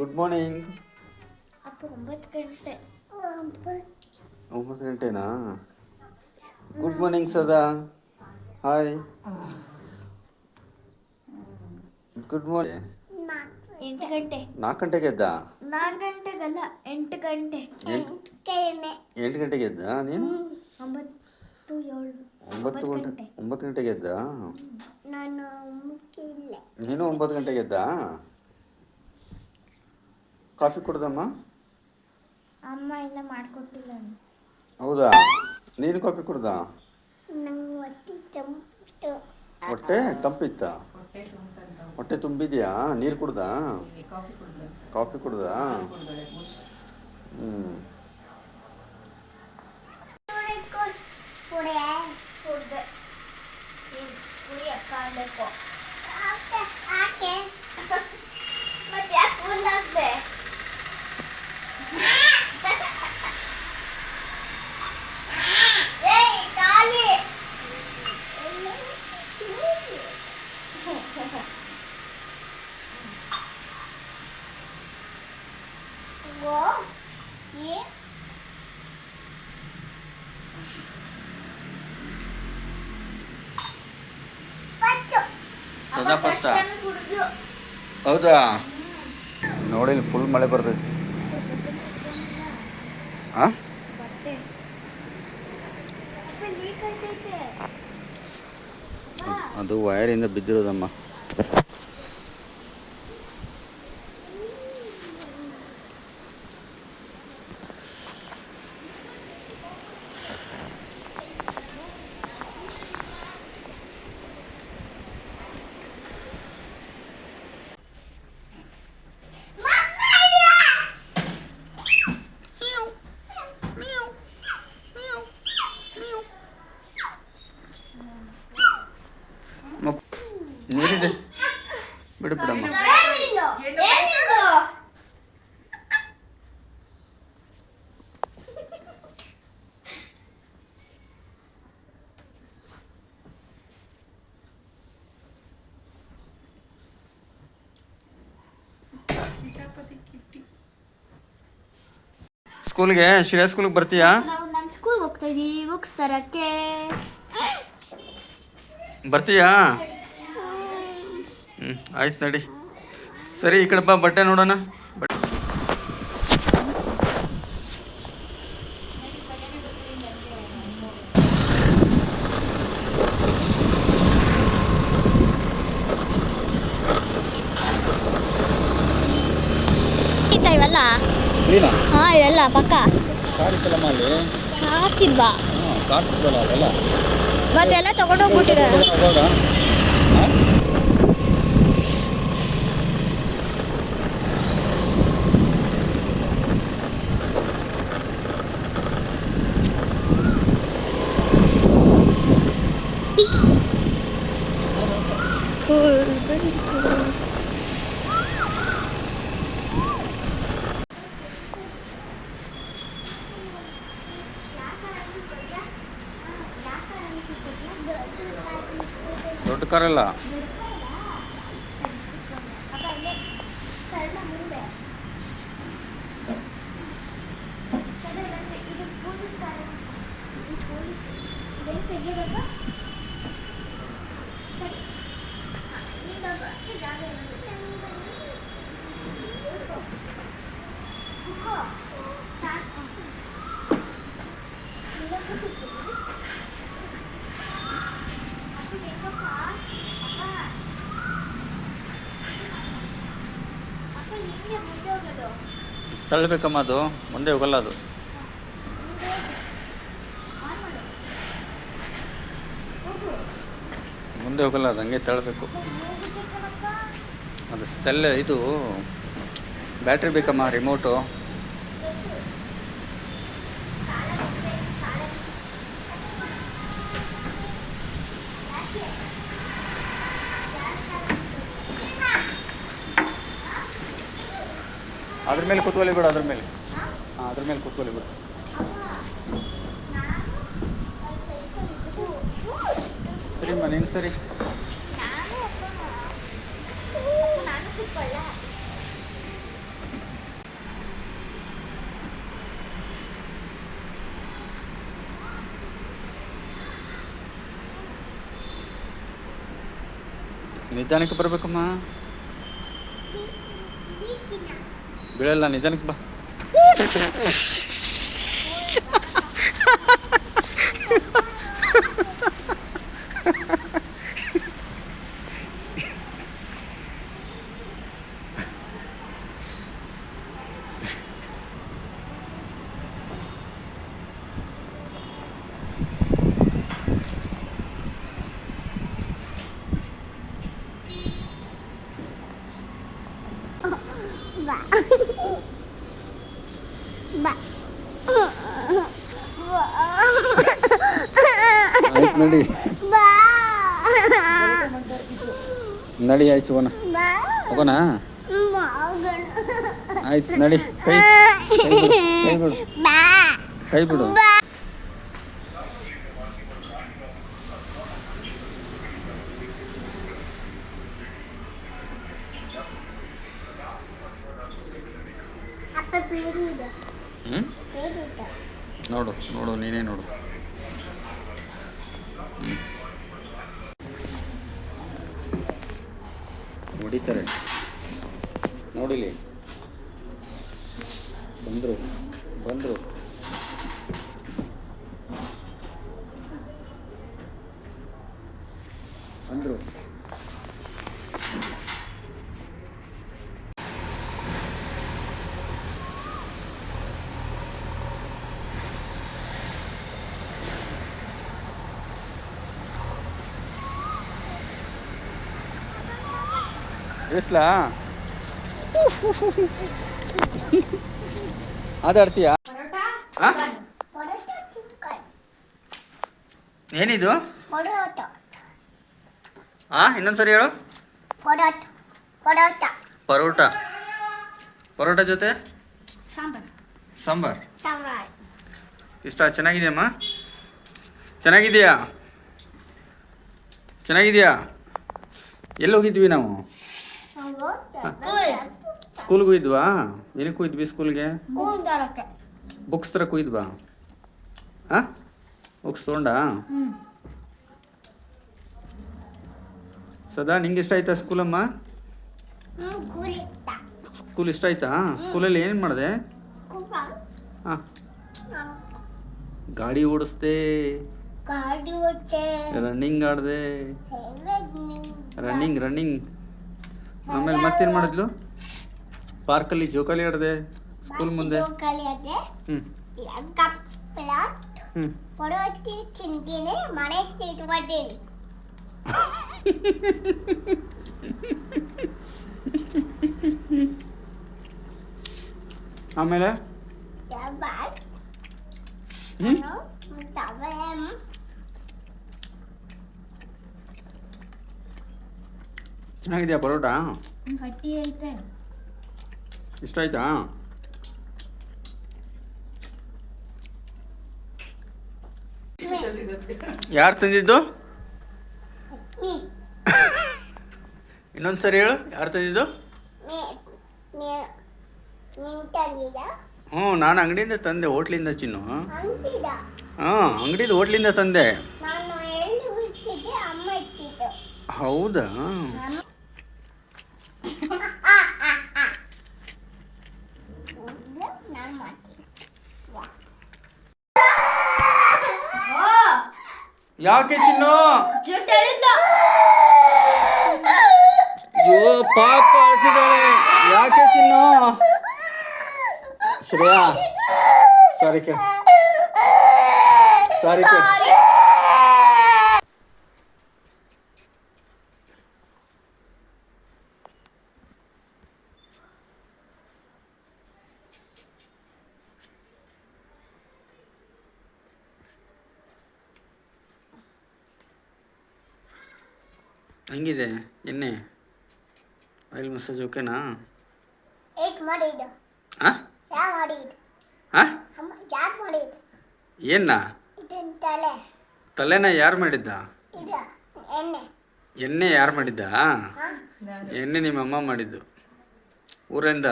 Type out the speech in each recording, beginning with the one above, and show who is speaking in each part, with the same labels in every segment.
Speaker 1: Good morning
Speaker 2: ಅಪ್ಪ ಒಂಬತ್ತು ಗಂಟೆ
Speaker 1: ಒಂಬತ್ತು ಗಂಟೆನಾ ಗುಡ್ ಮಾರ್ನಿಂಗ್ ಸದಾ. ಹಾಯ್ ಗುಡ್ ಮಾರ್ನಿಂಗ್
Speaker 2: ಎಂಟು ಗಂಟೆ.
Speaker 1: ನಾಲ್ಕು ಗಂಟೆಗೆ ಎದ್ದ?
Speaker 2: ನಾಲ್ಕು ಗಂಟೆಗಲ್ಲ ಎಂಟು ಗಂಟೆ.
Speaker 1: ಎಂಟು ಎಂಟು ಗಂಟೆಗೆ ಎದ್ದ ನೀನು?
Speaker 2: ಒಂಬತ್ತು ಏಳು.
Speaker 1: ಒಂಬತ್ತು ಗಂಟೆ ಒಂಬತ್ತು ಗಂಟೆಗೆ ಎದ್ದ?
Speaker 2: ನಾನು
Speaker 1: ನೀನು ಒಂಬತ್ತು ಗಂಟೆಗೆ ಎದ್ದ? ಕಾಫಿ ಕುಡ್ದಮ್ಮ?
Speaker 2: ಅಮ್ಮ ಇಲ್ಲ ಮಾಡ್ಕೊಟ್ಟಿಲ್ಲ
Speaker 1: ಹೌದಾ? ನೀನು ಕಾಫಿ ಕುಡ್ದ?
Speaker 2: ನಂಗೆ ಹೊಟ್ಟೆ ತಂಪಿತ್ತು.
Speaker 1: ಹೊಟ್ಟೆ ತಂಪಿತ್ತ? ಹೊಟ್ಟೆ ತುಂಬಿದ್ಯಾ? ನೀರು ಕುಡ್ದ? ಕಾಫಿ ಕುಡ್ದ? ಹ್ಞೂ
Speaker 2: ಮತ್ತೆ
Speaker 1: ಸದಾ ಪಚ್ಚ? ಹೌದಾ? ನೋಡಿ ಫುಲ್ ಮಳೆ ಬರ್ತೈತಿ ಆ
Speaker 2: ಬಟ್ಟೆ ಅಪ್ಪ ಲೀಕ್ ಆಗ್ತೈತೆ
Speaker 1: ಅದು ವಯರಿಂದ ಬಿದ್ದಿರೋದಮ್ಮ ಮಕ್ ನೀರಿದೆ ಬಿಡು ಬಿಡಮ್ಮ
Speaker 2: ಏನಿದು
Speaker 1: ಸ್ಕೂಲ್ಗೆ ಶ್ರೇಯ ಸ್ಕೂಲ್ಗೆ ಬರ್ತೀಯಾ?
Speaker 2: ನಾವು ನನ್ನ ಸ್ಕೂಲ್ಗೆ ಹೋಗ್ತಾ ಇದೀವಿ ಬುಕ್ಸ್ ತರಕ್ಕೆ
Speaker 1: ಬರ್ತೀಯಾ? ಹ್ಞೂ ಆಯ್ತು ನಡಿ. ಸರಿ ಈ ಕಡೆ ಬಾ ಬಟ್ಟೆ ನೋಡೋಣ.
Speaker 2: ಕಾಸಿಲ್ವಾ
Speaker 1: ಹಾಂ ಕಾರ್ ಸಿಗಲ್ಲ ಅವೆಲ್ಲ.
Speaker 2: ಮತ್ತೆಲ್ಲ ತಗೊಂಡೋಗ್ಬಿಟ್ಟಿದ್ದಾರೆ. tocar
Speaker 1: ತಳ್ಳಬೇಕಮ್ಮ ಅದು. ಮುಂದೆ ಹೋಗಲ್ಲ ಅದು. ಮುಂದೆ ಹೋಗಲ್ಲ, ಅದು ಹಂಗೆ ತಳ್ಳಬೇಕು. ಅದು ಸೆಲ್, ಇದು ಬ್ಯಾಟ್ರಿ ಬೇಕಮ್ಮ ರಿಮೋಟು ಮೇಲೆ ಕೂತ್ಕೊಳ್ಳಿ ಬಿಡು ಅದ್ರ ಮೇಲೆ ಹಾಂ ಅದ್ರ ಮೇಲೆ ಕೂತ್ಕೊಳ್ಳಿ ಬಿಡು ಸರಿಮ್ಮ ನೀನು ಸರಿ ನಿಧಾನಕ್ಕೆ ಬರ್ಬೇಕಮ್ಮ ಬೀಳಲ್ಲ ನಿಧಾನಕ್ಕೆ ಬಾ
Speaker 3: ಬಾ ಬಾ
Speaker 1: ಆಯ್ತು ನಡಿ
Speaker 3: ಬಾ
Speaker 1: ನಡಿ ಆಯ್ತು ಹೋಗೋಣ. ಹೋಗೋಣ? ಆಯ್ತು ನಡಿ ಕೈ ಕೈ ಬಿಡು ಕೈ ಬಿಡು
Speaker 3: ಬಾ
Speaker 1: ಕೈ ಬಿಡು
Speaker 3: ಬಾ ಅಪ್ಪ ಪ್ಲೇಟ್ ಇದೆ
Speaker 1: ಹ್ಞೂ
Speaker 3: ಪ್ಲೇಟ್ ಇದೆ
Speaker 1: ನೋಡು ನೋಡು ನೀನೇ ನೋಡು ಹ್ಮ್. ಹೊಡಿತಾರೆ. ನೋಡಿಲಿ? ಬಂದರು ಬಂದರು ಬಂದರು ಇಳಿಸ್ಲಾ
Speaker 3: ಚಿಕನ್
Speaker 1: ಏನಿದು? ಹಾ ಇನ್ನೊಂದ್ಸರಿ ಹೇಳು.
Speaker 3: ಪರೋಟ. ಪರೋಟ
Speaker 1: ಜೊತೆ?
Speaker 3: ಸಾಂಬಾರ್.
Speaker 1: ಇಷ್ಟ ಚೆನ್ನಾಗಿದೆಯಮ್ಮ? ಚೆನ್ನಾಗಿದೆಯಾ? ಚೆನ್ನಾಗಿದೆಯಾ? ಎಲ್ಲಿ ಹೋಗಿದ್ವಿ ನಾವು? ಸ್ಕೂಲ್ಗೆ ಹೋಗಿದ್ವಾ ಏನಕ್ಕೆ ಹೋಗಿದ್ವಿ ಸ್ಕೂಲ್ಗೆ? ಬುಕ್ಸ್ ತರಕ್ಕೆ ಹೋಗಿದ್ವಾ ಹಾಂ ಬುಕ್ಸ್ ತೊಗೊಂಡಾ? ಸದಾ ನಿಂಗೆ ಇಷ್ಟ ಆಯ್ತಾ ಸ್ಕೂಲಮ್ಮ? ಸ್ಕೂಲ್ ಇಷ್ಟ. ಆಯ್ತಾ? ಸ್ಕೂಲಲ್ಲಿ ಏನು ಮಾಡಿದೆ? ಹಾಂ ಗಾಡಿ ಓಡಿಸ್ದೆ. ರನ್ನಿಂಗ್ ಆಡ್ದೆ. ರನ್ನಿಂಗ್ ರನ್ನಿಂಗ್ ಆಮೇಲೆ ಮತ್ತೇನು ಮಾಡಿದ್ಲು? ಪಾರ್ಕಲ್ಲಿ ಜೋಕಾಲಿ ಆಡದೆ ಸ್ಕೂಲ್ ಮುಂದೆ. ಹ್ಞೂ ಹ್ಞೂ
Speaker 3: ಪರೋಟಿ ತಿಂತೀನಿ ಮನೆ ತಿಟ್ಬಿಟ್ಟಿನಿ
Speaker 1: ಆಮೇಲೆ? ಹ್ಞೂ ಚೆನ್ನಾಗಿದೆಯಾ ಪರೋಟ?
Speaker 3: ಗಟ್ಟಿ ಐತೆ.
Speaker 1: ಇಷ್ಟ ಆಯ್ತಾ? ಯಾರು ತಂದಿದ್ದು? ಇನ್ನೊಂದು ಸರಿ ಹೇಳು ಯಾರು ತಂದಿದ್ದು? ಹ್ಞೂ ನಾನು ಅಂಗಡಿಯಿಂದ ತಂದೆ ಹೋಟ್ಲಿಂದ ಚಿನ್ನು. ಹಾಂ ಅಂಗಡಿದು ಹೋಟ್ಲಿಂದ ತಂದೆ. ಹೌದಾ
Speaker 3: ನಾನು ನಾನು ಮಾಡ್ತೀನಿ
Speaker 1: ಯಾಕೆ ಚಿನ್ನು? ಅಯ್ಯೋ ಪಾಪ ಅಳ್ತಿದ್ದಾಳೆ ಯಾಕೆ ಚಿನ್ನು? ಶ್ರೇಯಾ ಸಾರಿ ಕೇಳ. ಸಾರಿ ಕೇಳ. ಮಸಾಜ್ ಓಕೆನಾ
Speaker 3: ಏಕ್ ಮಾಡಿದ್ದು
Speaker 1: ಹಾ
Speaker 3: ಯಾ ಮಾಡಿದ್ದು
Speaker 1: ಹಾ
Speaker 3: ಅಮ್ಮ ಯಾರು ಮಾಡಿದ್ದು
Speaker 1: ಏನ
Speaker 3: ತಲೆ.
Speaker 1: ತಲೆನ ಯಾರು ಮಾಡಿದ್ದ?
Speaker 3: ಇದು ಎಣ್ಣೆ.
Speaker 1: ಎಣ್ಣೆ ಯಾರು ಮಾಡಿದ್ದ? ಎಣ್ಣೆ ನಿಮ್ಮ ಅಮ್ಮ ಮಾಡಿದ್ದು. ಊರಿಂದ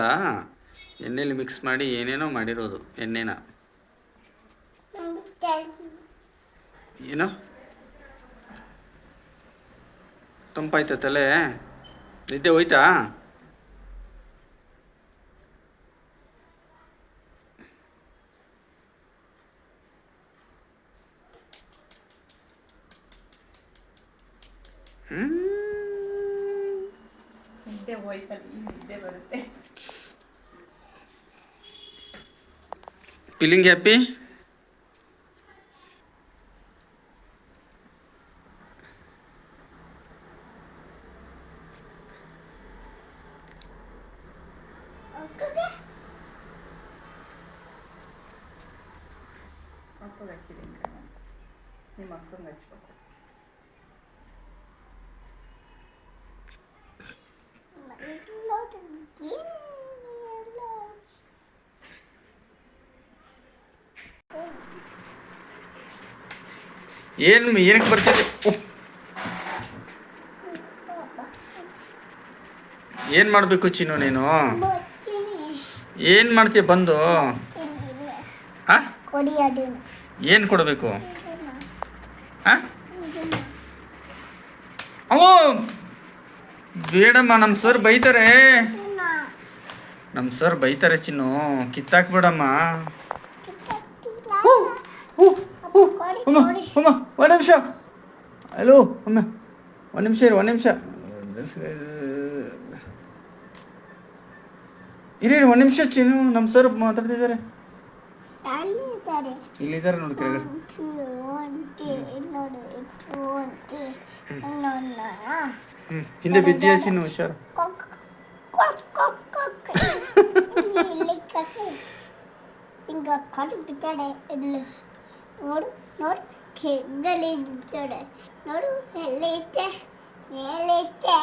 Speaker 1: ಎಣ್ಣೆಲಿ ಮಿಕ್ಸ್ ಮಾಡಿ ಏನೇನೋ ಮಾಡಿರೋದು ಎಣ್ಣೆನ. ಏನು? ತಂಪಾಯ್ತಾ ತಲೆ? ನಿದ್ದೆ ಹೋಯ್ತಾ?
Speaker 4: feeling happy? Thank you.
Speaker 1: ಏನು ಏನಕ್ಕೆ ಬರ್ತಿದೆ ಉಪ್ ಏನು ಮಾಡಬೇಕು ಚಿನ್ನು ನೀನು? ಏನು ಮಾಡ್ತೀಯ ಬಂದು? ಹಾಂ ಏನು ಕೊಡಬೇಕು? ಹಾಂ ಅವ! ಬೇಡಮ್ಮ ನಮ್ಮ ಸರ್ ಬೈತಾರೆ. ನಮ್ಮ ಸರ್ ಬೈತಾರೆ ಚಿನ್ನು. ಕಿತ್ತಾಕ್ಬೇಡಮ್ಮ. ಹೂ, ಹೂ, ಹೂ.
Speaker 3: ಕೊಡಿ
Speaker 1: ಅಮ್ಮ
Speaker 3: ಕೊಡಿ
Speaker 1: ಅಮ್ಮ ಒಂದು ನಿಮಿಷ ಹಲೋ ಅಮ್ಮ ಒಂದು ನಿಮಿಷ ಇರು ಒಂದು ನಿಮಿಷ ಇರಿ ಇರಿ ಒಂದು ನಿಮಿಷ ಚಿನ್ನು ನಮ್ಮ ಸರ್ ಮಾತಾಡ್ತಿದ್ದಾರೆ
Speaker 3: ಇದ್ದಾರೆ
Speaker 1: ಇಲ್ಲಿದ್ದಾರೆ ನೋಡಿ ಕೆಳಗಡೆ
Speaker 3: ಒಂಟಿ ಒಂಟಿ ಇಲ್ಲೋಡು ಇಟ್ಟು ಒಂಟಿ ಇನ್ನೊಂದು
Speaker 1: ಹ್ಞೂ ಹಿಂದೆ ಬಿದ್ದೀಯ ಚಿನ್ನು ಹುಷಾರು
Speaker 3: ಕೊಕ್ ಕೊಕ್ ಕೊಕ್ ಕೊಕ್ ಇಲ್ಲಿ ಇಲ್ಲಿ ಕಕ್ಕೆ ಹಿಂಗ ಕಡು ಬಿದ್ದಾಡೆ ಇಲ್ಲಿ ನೋಡು ನೋಡು ಕೆಗ್ಗಲಿ ಬಿದ್ದಾಡೆ ನೋಡು ಎಲ್ಲೈತೆ ಮೇಲೈತೆ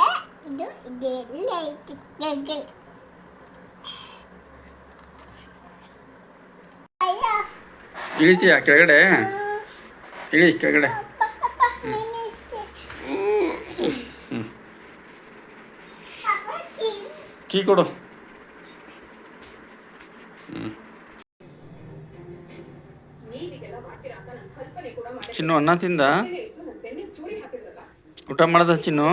Speaker 3: ಇದು ಇದೆಲ್ಲ ಐತೆ ಕೆಗ್ಗಲ್ ಅಯ್ಯ
Speaker 1: ಇಳಿತೀಯ ಕೆಳಗಡೆ ಇಳಿ ಕೆಳಗಡೆ
Speaker 3: ಅಪ್ಪ ಅಪ್ಪ ನೆನೆಸ್ತೆ ಅಪ್ಪ ಕೀ
Speaker 1: ಕೀ ಕೊಡು ಚಿನ್ನು ಅನ್ನ ತಿಂದ ಊಟ ಮಾಡದ ಚಿನ್ನು?